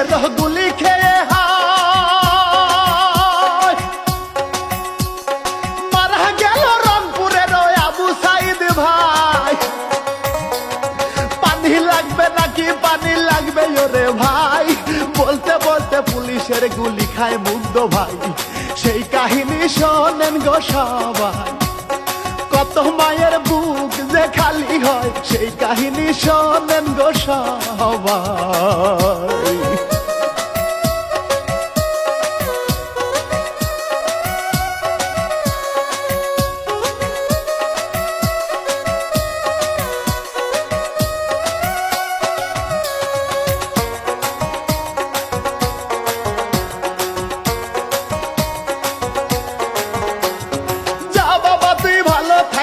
পুলিশের গুলি খেয়ে মারা গেল রংপুরের আবু সাইদ ভাই। পানি লাগবে নাকি পানি লাগবে ওরে ভাই? বলতে বলতে পুলিশের গুলি খায় মুগ্ধ ভাই। সেই কাহিনী শোনেন গো সবাই। কত মায়ের বুক যে খালি হয়, সেই কাহিনী শোনেন গো সবাই।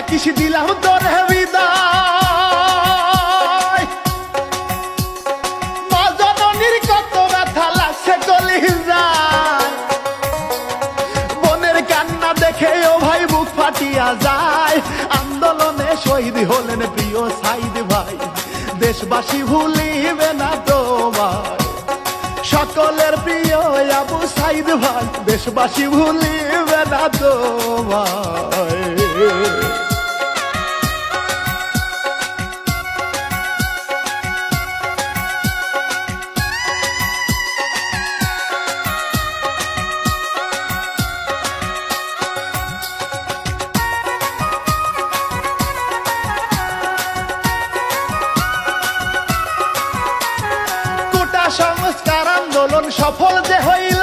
থাকিস দিলাম তোর বিদায়। মা জননীর কত ব্যথা লাগছে কলি যায়। বোনের কান্না দেখে ও ভাই বুক ফাটিয়া যায়। আন্দোলনে শহীদ হলেন প্রিয় সাইদ ভাই। দেশবাসী ভুলিবে না তোমার সকলের প্রিয় আবু সাইদ ভাই। দেশবাসী ভুলিবে না তোমায়। সংস্কার আন্দোলন সফল যে হইল।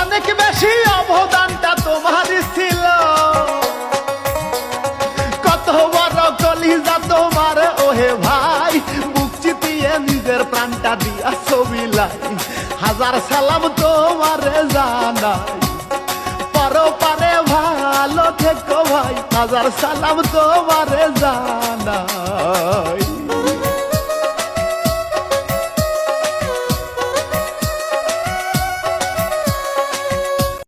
অনেক বেশি অবদানটা তোমার ছিল। কত বড় কলিজা তোমার, ওহে ভাই বুক চিতিয়ে নিজের প্রাণটা দিয়া ছবি হাজার সালাম তোমার জানাই। পারো পারে ভালো থেকো ভাই, হাজার সালাম তোমারে জানাই।